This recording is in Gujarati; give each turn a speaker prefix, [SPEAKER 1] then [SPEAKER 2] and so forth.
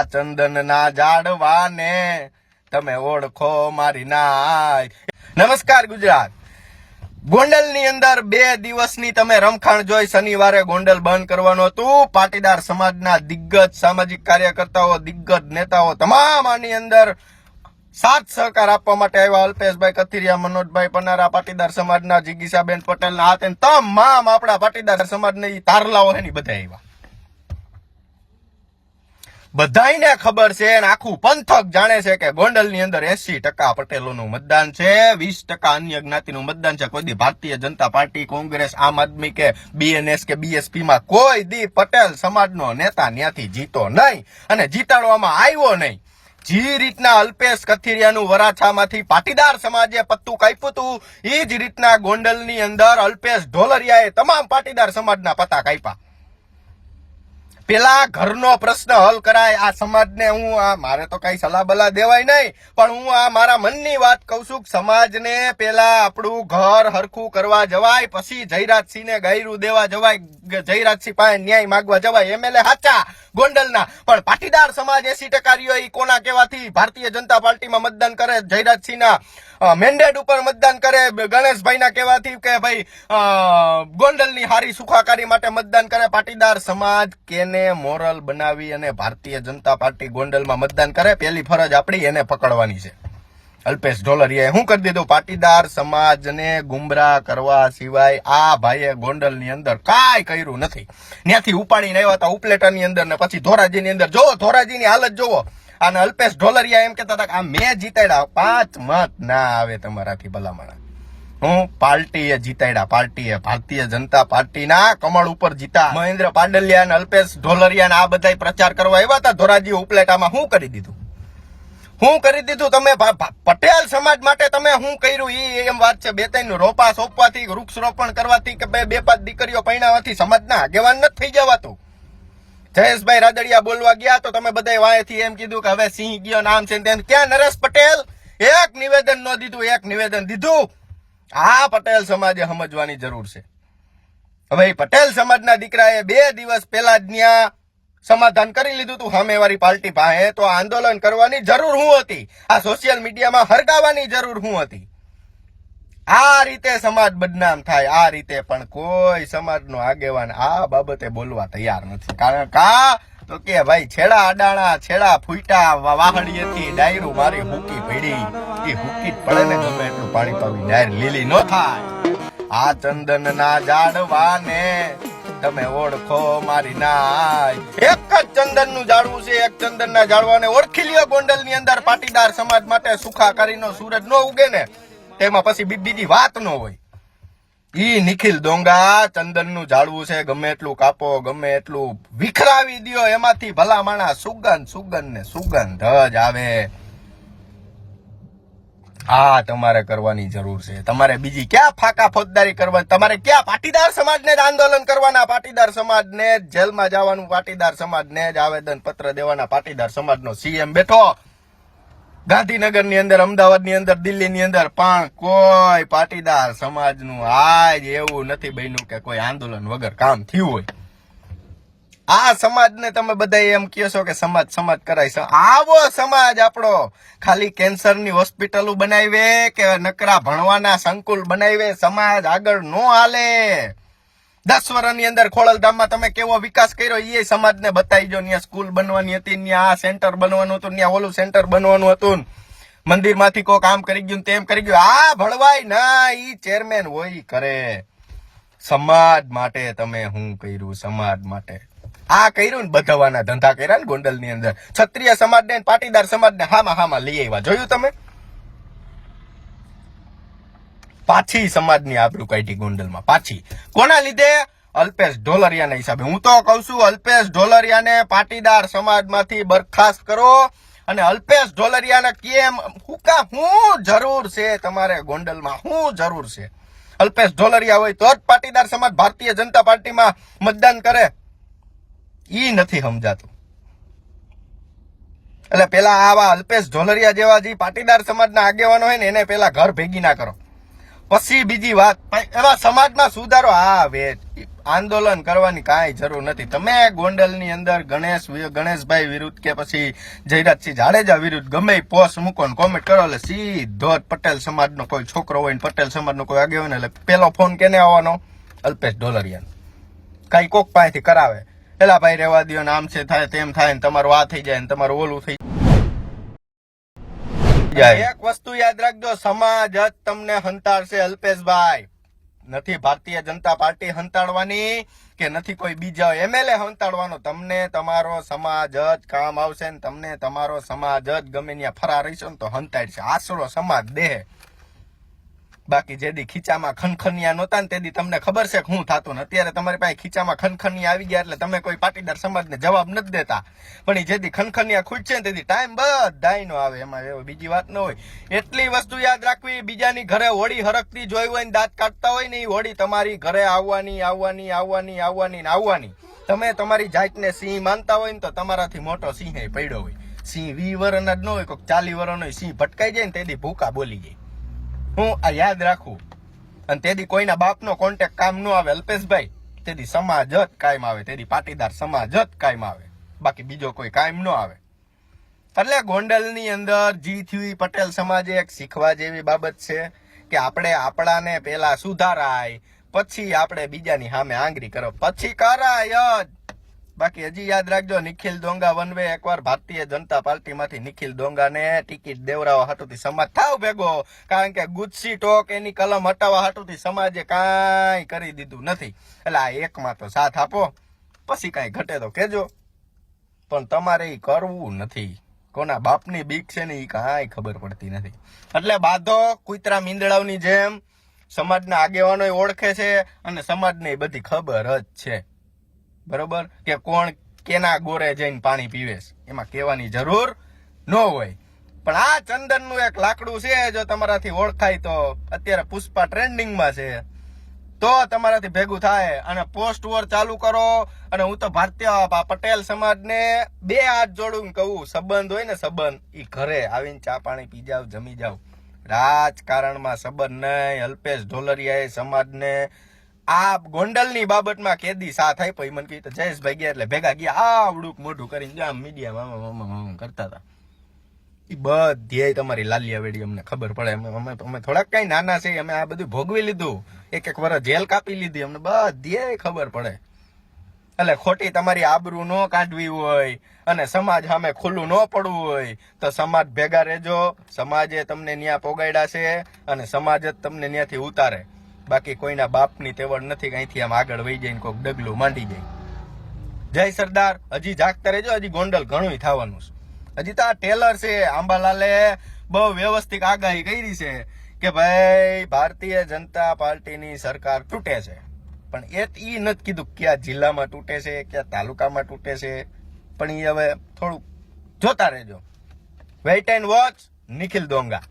[SPEAKER 1] આ ચંદન ના ઝાડવાને તમે ઓળખો મારી નાય. નમસ્કાર ગુજરાત. ગોંડલની અંદર બે દિવસની તમે રમખાણ જોઈ શનિવારે ગોંડલ બંધ કરવાનું હતું. પાટીદાર સમાજના દિગ્ગજ સામાજિક કાર્યકર્તાઓ, દિગ્ગજ નેતાઓ તમામ આની અંદર સાથ સહકાર આપવા માટે આવ્યા. અલ્પેશભાઈ કથિરિયા, મનોજભાઈ પનારા, પાટીદાર સમાજના જિગીસાબેન પટેલ ના હાથે તમામ આપણા પાટીદાર સમાજની તારલાઓ એની બધા આવ્યા. બધાયને ખબર છે આખું પંથક જાણે છે કે ગોંડલની અંદર એસી ટકા પટેલોનું મતદાન છે, વીસ ટકા અન્ય જ્ઞાતિનું મતદાન છે. કોઈ દી ભારતીય જનતા પાર્ટી, કોંગ્રેસ, આમ આદમી કે બીએનએસ કે બીએસપી માં કોઈ દી પટેલ સમાજનો નેતા ત્યાંથી જીતો નહીં અને જીતાડવામાં આવ્યો નહીં. જે રીતના અલ્પેશ કથિરિયાનું વરાછામાંથી પાટીદાર સમાજે પત્તું કાપ્યું હતું એ જ રીતના ગોંડલની અંદર અલ્પેશ ઢોલરિયાએ તમામ પાટીદાર સમાજના પત્તા કાપ્યા. પેલા ઘરનો પ્રશ્ન હલ કરાય, આ સમાજને હું આ મારે તો કઈ સલાહ બલા દેવાય નહીં, પણ હું આ મારા મનની વાત કહું છું સમાજને પેલા આપણું ઘર હરખું કરવા જવાય, પછી જયરાજસિંહને ગાયરું દેવા જવાય જયરાજસિંહ પાસે ન્યાય માગવા જવાય એમએલએ હાચા ગોંડલના. પણ પાટીદાર સમાજ એસી ટકા રહ્યો એ કોના કહેવાથી? ભારતીય જનતા પાર્ટીમાં મતદાન કરે, જયરાજસિંહના મેન્ડેટ ઉપર મતદાન કરે ગણેશભાઈના કહેવાથી કે ભાઈ ગોંડલની હારી સુખાકારી માટે મતદાન કરે, પાટીદાર સમાજ કેને મોરલ બનાવી અને ભારતીય જનતા પાર્ટી ગોંડલમાં મતદાન કરે પેલી ફરજ આપણી એને પકડવાની છે. અલ્પેશ ઢોલરિયાએ શું કરી દીધું, પાટીદાર સમાજને ગુમરાહ કરવા સિવાય આ ભાઈએ ગોંડલની અંદર કાંઈ કર્યું નથી. ત્યાંથી ઉપાડીને આવ્યા હતા ઉપલેટાની અંદર ને પછી ધોરાજીની અંદર. જોવો ધોરાજીની હાલત જોવો અને અલ્પેશ ઢોલરિયા એમ કહેતા હતા કે આ મેં જીતાડ્યા. પાંચ મત ના આવે તમારાથી ભલામણા. હું પાર્ટીએ જીતાડ્યા. પાર્ટીએ ભારતીય જનતા પાર્ટીના કમળ ઉપર જીતા. મહેન્દ્ર પાંડલિયા અને અલ્પેશ ઢોલરિયા આ બધા પ્રચાર કરવા આવ્યા હતા. ધોરાજી ઉપલેટામાં શું કરી દીધું? હું કરી દીધું? તમે પટેલ સમાજ માટે તમે શું કર્યું? ઈ એમ વાત છે. બે ત્રણ રોપા સોંપવાથી વૃક્ષ રોપણ કરવાથી કે બે પાંચ દીકરીઓ પૈણાવાથી સમાજના આગેવાન નથી થઈ જવાતું. જયેશભાઈ રાદડિયા બોલવા ગયા તો તમે બધા વાંયથી એમ કીધું કે હવે સિંહ ગયો નામ છે તેમ. ક્યાં નરેશ પટેલ? એક નિવેદન ન દીધું, એક નિવેદન દીધું. આ પટેલ સમાજે સમજવાની જરૂર છે. હવે પટેલ સમાજના દીકરાએ બે દિવસ પહેલા જ ત્યાં સમાધાન કરી લીધું તું સામેવાળી પાર્ટી પાસે. તો આંદોલન કરવાની જરૂર હું હતી. આ સોશિયલ મીડિયામાં હરગાવાની જરૂર હું હતી. આ રીતે સમાજ બદનામ થાય, આ રીતે પણ કોઈ સમાજનો આગેવાન આ બાબતે બોલવા તૈયાર નથી. કારણ કા તો કે ભાઈ, છેડા અડાણા, છેડા ફૂટા, વા- વાહડીએથી ડાયરું મારી હુકી પડી. એ હુકી પડે ને ગમે એટલું પાણી પાવી, ડાયર લીલી ન થાય. આ ચંદન ના ઝાડવાને તમે ઓળખો મારી નાય. એક જ ચંદનનું ઝાડવું છે, એક ચંદન ના ઝાડવાને ઓળખી લ્યો ગોંડલની અંદર પાટીદાર સમાજ માટે સુખાકારીનો સૂરજ નો ઉગે ને. તેમાં પછી બીજી વાત ન હોય. ઈ નિખિલ ડોંગા ચંદનનું ઝાડવું છે, ગમે એટલું કાપો, ગમે એટલું વિખરાવી દો એમાંથી ભલા માણા સુગંધ સુગંધ ને સુગંધ જ આવે. આ તમારે કરવાની જરૂર છે. તમારે બીજી ક્યાં ફાકા ફોજદારી કરવા, તમારે ક્યાં પાટીદાર સમાજને જ આંદોલન કરવાના? પાટીદાર સમાજને જેલમાં જવાનું, પાટીદાર સમાજને જ આવેદન પત્ર દેવાના, પાટીદાર સમાજનો સીએમ બેઠો. ગાંધીનગરની અંદર, અમદાવાદની અંદર, દિલ્હીની અંદર પણ કોઈ પાટીદાર સમાજનું આજ એવું નથી બન્યું કે કોઈ આંદોલન વગર કામ થયું હોય. આ સમાજને તમે બધા એમ કહો છો કે સમાજ સમાજ કરાય આવો સમાજ આપણો ખાલી કેન્સરની હોસ્પિટલો બનાવે કે નકરા ભણવાના સંકુલ બનાવે, સમાજ આગળ નો હાલે. દસ વર્ષની અંદર ખોડલધામમાં તમે કેવો વિકાસ કર્યો એ સમાજને બતાવી જો ત્યાં સ્કૂલ બનવાની હતી ત્યાં આ સેન્ટર બનવાનું હતું ત્યાં ઓલું સેન્ટર બનવાનું હતું. મંદિરમાંથી કોઈ કામ કરી ગયું તેમ કરી ગયું. આ ભળવાય ના, ઈ ચેરમેન હોય કરે. સમાજ માટે તમે હું કર્યું, સમાજ માટે. આ કર્યું ને બધાવાના ધંધા કર્યા ને ગોંડલની અંદર. ક્ષત્રિય સમાજ ને પાટીદાર સમાજ ને હામાં હામાં લઈ આવ્યા. જોયું તમે? પાછી સમાજની આબરૂ કાઢી ગોંડલમાં, પાછી. કોના લીધે? અલ્પેશ ઢોલરિયાના હિસાબે. હું તો કઉ છું, અલ્પેશ ઢોલરિયાને પાટીદાર સમાજમાંથી બરખાસ્ત કરો અને અલ્પેશ ઢોલરિયાને કેમ હુકા હું જરૂર છે તમારે ગોંડલમાં, હું જરૂર છે. અલ્પેશ ઢોલરિયા હોય તો જ પાટીદાર સમાજ ભારતીય જનતા પાર્ટીમાં મતદાન કરે. ઈ નથી સમજાતું. એટલે પેલા આવા અલ્પેશ ઢોલરિયા જેવા જે પાટીદાર સમાજના આગેવાનો હોય ને, એને પેલા ઘર ભેગી ના કરો. પછી બીજી વાત એવા સમાજમાં સુધારો વેચ આંદોલન કરવાની કાંઈ જરૂર નથી. તમે ગોંડલની અંદર ગણેશ ગણેશભાઈ વિરુદ્ધ કે પછી જયરાજસિંહ જાડેજા વિરુદ્ધ ગમે પોસ્ટ મૂકો ને કોમેન્ટ કરો, એટલે સીધો જ પટેલ સમાજનો કોઈ છોકરો હોય ને પટેલ સમાજનો કોઈ આગેવાન એટલે પેલો ફોન કેને આવવાનો? અલ્પેશ ડોલરિયાનો કઈ કોક પાસેથી કરાવે. એલા ભાઈ રેવા દો ને આમ છે, થાય તેમ થાય ને તમારું આ થઈ જાય ને તમારું ઓલું થઈ એક વસ્તુ યાદ રાખજો, સમાજ જ તમને હંતાડશે, અલ્પેશભાઈ. નથી ભારતીય જનતા પાર્ટી હંતાડવાની કે નથી કોઈ બીજા એમએલએ હંતાડવાનો? તમને તમારો સમાજ જ કામ આવશે ને તમને તમારો સમાજ જ ગમે ત્યાં ફરા રહીશો ને તો હંતાડશે. આશરો સમાજ દેહ. બાકી જેદી ખીચામાં ખનખનિયા નહોતા ને તે દી તમને ખબર છે કે હું થતું ને અત્યારે તમારી પાસે ખીચામાં ખનખનિયા આવી ગયા એટલે તમે કોઈ પાટીદાર સમાજને જવાબ નથી દેતા. પણ એ જે દી ખનખનિયા ખૂટશે ને તેથી ટાઈમ બધાય નો આવે, એમાં એવો બીજી વાત ન હોય. એટલી વસ્તુ યાદ રાખવી, બીજાની ઘરે હોળી હરકતી જોઈ હોય ને દાંત કાઢતા હોય ને એ હોળી તમારી ઘરે આવવાની આવવાની આવવાની આવવાની ને આવવાની. તમે તમારી જાતને સિંહ માનતા હોય ને તો તમારાથી મોટો સિંહ પડ્યો હોય. સિંહ વી વરના જ ન હોય, કોઈક ચાલી વરનો સિંહ ભટકાઈ જાય ને તેથી ભૂકા બોલી જાય. હું આ યાદ રાખું. અને તેથી કોઈના બાપનો કોન્ટેક કામ ન આવે, અલ્પેશભાઈ. તેથી સમાજ જ કાયમ આવે તેથી પાટીદાર સમાજ જ કાયમ આવે. બાકી બીજો કોઈ કાયમ ન આવે. એટલે ગોંડલની અંદર જી થ્યુ પટેલ સમાજે એક શીખવા જેવી બાબત છે કે આપણે આપણાને પહેલા સુધારાય, પછી આપણે બીજાની સામે આંગરી કરો, પછી કરાય જ. બાકી હજી યાદ રાખજો, નિખિલ ડોંગા વન વે એકવાર ભારતીય જનતા પાર્ટીમાંથી નિખિલ ડોંગાને ટિકિટ દેવડાવવા હાટુથી સમાજ થાવ ભેગો. કારણ કે ગુજસી ટોક એની કલમ હટાવવા હાટુથી સમાજે કાંઈ કરી દીધું નથી. એટલે આ એકમાં તો સાથ આપો, પછી કાંઈ ઘટે તો કેજો પણ તમારે એ કરવું નથી. કોના બાપની બીક છે ને એ કાંઈ ખબર પડતી નથી. એટલે બાધો કુતરા મીંદડાવની જેમ સમાજના આગેવાનો ઓળખે છે અને સમાજને બધી ખબર જ છે. બરોબર? કે કોણ કેના ગોરે જઈને પાણી પીવે એમાં કહેવાની જરૂર ન હોય. પણ આ ચંદનનું એક લાકડું છે, જો તમારાથી ઓળખાય તો. અત્યારે પુષ્પા ટ્રેન્ડિંગમાં છે. તો તમારાથી ભેગું થાય. અને પોસ્ટ વોર ચાલુ કરો. અને હું તો ભારતીય પટેલ સમાજને બે હાથ જોડું ને કહું. સંબંધ હોય ને સંબંધ, ઈ ઘરે આવીને ચા પાણી પી જાવ, જમી જાવ. રાજકારણમાં સંબંધ નહીં. અલ્પેશ ઢોલરિયાએ સમાજને આ ગોંડલની બાબતમાં કેદી સાથ આપ્યો મને કહ્યું જયેશભાઈ ગયા એટલે ભેગા ગયા, આવડુંક મોઢું કરીને જામ મીડિયામાં કરતા હતા. એ બધી તમારી લાલિયા વેડી અમને ખબર પડે. અમે અમે થોડાક કઈ નાના છે, અમે આ બધું ભોગવી લીધું. એક એક વર્ષ જેલ કાપી લીધી. અમને બધી ખબર પડે. એટલે ખોટી તમારી આબરૂ ન કાઢવી હોય અને સમાજ સામે ખુલ્લું ન પડવું હોય, તો સમાજ ભેગા રહેજો. સમાજે તમને ન્યા પોગાડ્યા છે અને સમાજ જ તમને ત્યાંથી ઉતારે. બાકી કોઈના બાપની તેવડ નથી અહીંથી આમ આગળ વહી જાય કોઈક ડગલું માંડી જાય. જય સરદાર. હજી જાગતા રહેજો, હજી ગોંડલ ઘણું થવાનું છે. હજી તો આ ટેલર છે, આંબાલાલે બહુ વ્યવસ્થિત આગાહી કરી છે કે ભાઈ, ભારતીય જનતા પાર્ટીની સરકાર તૂટે છે. પણ એ ઈ નથી કીધું કયા જિલ્લામાં તૂટે છે કયા તાલુકામાં તૂટે છે. પણ એ હવે થોડુંક જોતા રહેજો. Wait and watch Nikhil Donga